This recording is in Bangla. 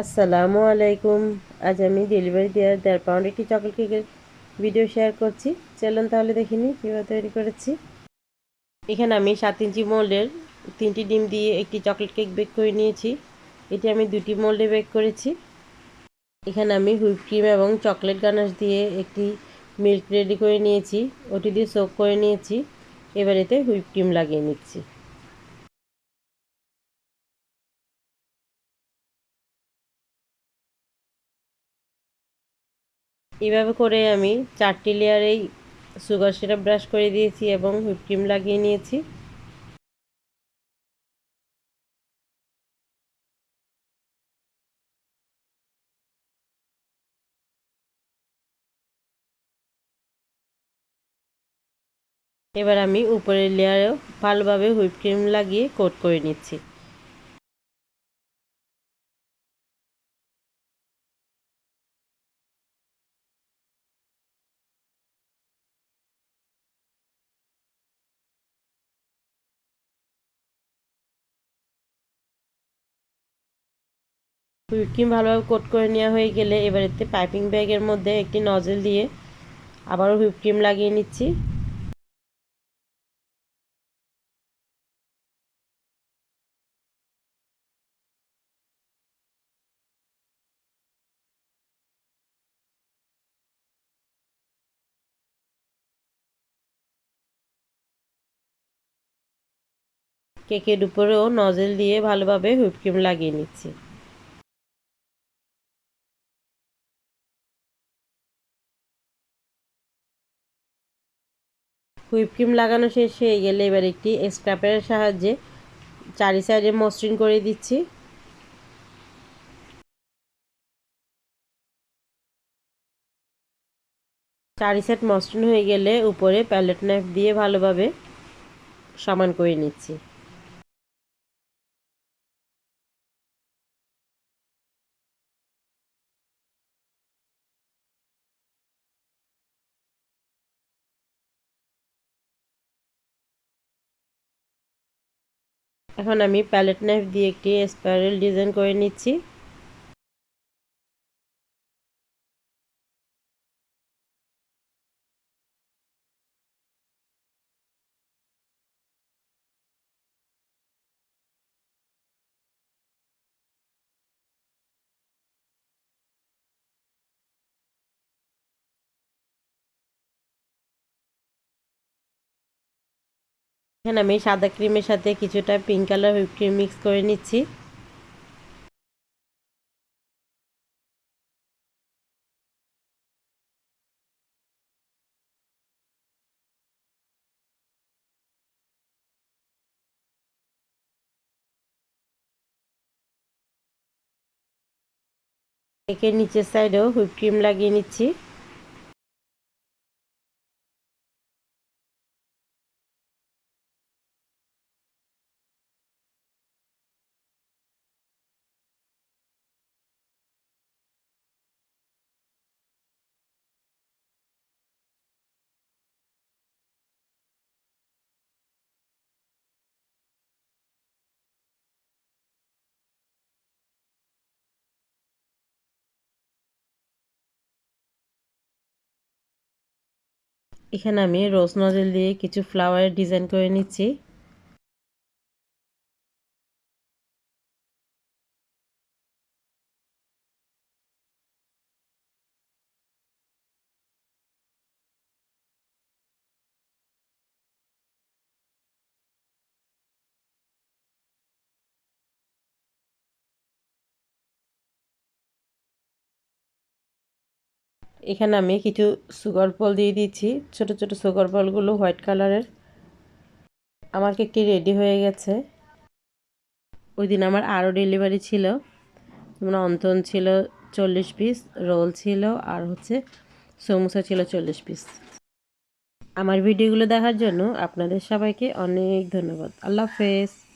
আসসালামু আলাইকুম। আজ আমি ডেলিভারি দেওয়ার দেড় পাউন্ড একটি চকলেট কেকের ভিডিও শেয়ার করছি। চলুন তাহলে দেখিনি কীভাবে তৈরি করেছি। এখানে আমি সাত ইঞ্চি মোল্ডের তিনটি ডিম দিয়ে একটি চকলেট কেক বেক করে নিয়েছি। এটি আমি দুটি মোল্ডে বেক করেছি। এখানে আমি হুইপ ক্রিম এবং চকলেট গানাশ দিয়ে একটি মিল্ক রেডি করে নিয়েছি। ওটি দিয়ে সোক করে নিয়েছি। এবার এতে হুইপ ক্রিম লাগিয়ে নিচ্ছি। এভাবে করে আমি চারটি লেয়ারেই সুগার সিরাপ ব্রাশ করে দিয়েছি এবং হুইপ ক্রিম লাগিয়ে নিয়েছি। এবার আমি উপরের লেয়ারেও ভালোভাবে হুইপ ক্রিম লাগিয়ে কোট করে নিচ্ছি। ক্রিম ভালোভাবে কোট করে নেওয়া হয়ে গেলে এবার এতে পাইপিং ব্যাগের মধ্যে একটি নজেল দিয়ে আবারও হুইপ ক্রিম লাগিয়ে নিচ্ছি। কেকের উপরেও নজেল দিয়ে ভালোভাবে হুইপ ক্রিম লাগিয়ে নিচ্ছি। হুইপ ক্রিম লাগানো শেষ হয়ে গেলে এবার একটি স্ক্রাপের সাহায্যে চারি সাইডে মসৃণ করে দিচ্ছি। চারি সাইড মসৃণ হয়ে গেলে উপরে প্যালেট নাইফ দিয়ে ভালোভাবে সমান করে নিচ্ছি। এখন আমি প্যালেট নাইফ দিয়ে একটি স্পাইরাল ডিজাইন করে নিচ্ছি। এখানে আমি সাদা ক্রিমের সাথে কিছুটা pink colour whip cream mix করে নিচ্ছি। কেকের নিচের সাইডেও হুইপ ক্রিম লাগিয়ে নিচ্ছি। এখানে আমি রোজ নজেল দিয়ে কিছু ফ্লাওয়ারের ডিজাইন করে নিচ্ছি। এখানে আমি কিছু সুগার বল দিয়ে দিচ্ছি ছোট ছোট সুগার বলগুলো হোয়াইট কালারের আমার কেকটি রেডি হয়ে গেছে। ওই দিন আমার আরও ডেলিভারি ছিল। যেমন অন্তন ছিল চল্লিশ পিস রোল ছিল আর হচ্ছে সমোসা ছিল চল্লিশ পিস আমার ভিডিওগুলো দেখার জন্য আপনাদের সবাইকে অনেক ধন্যবাদ। আল্লাহ হাফেজ।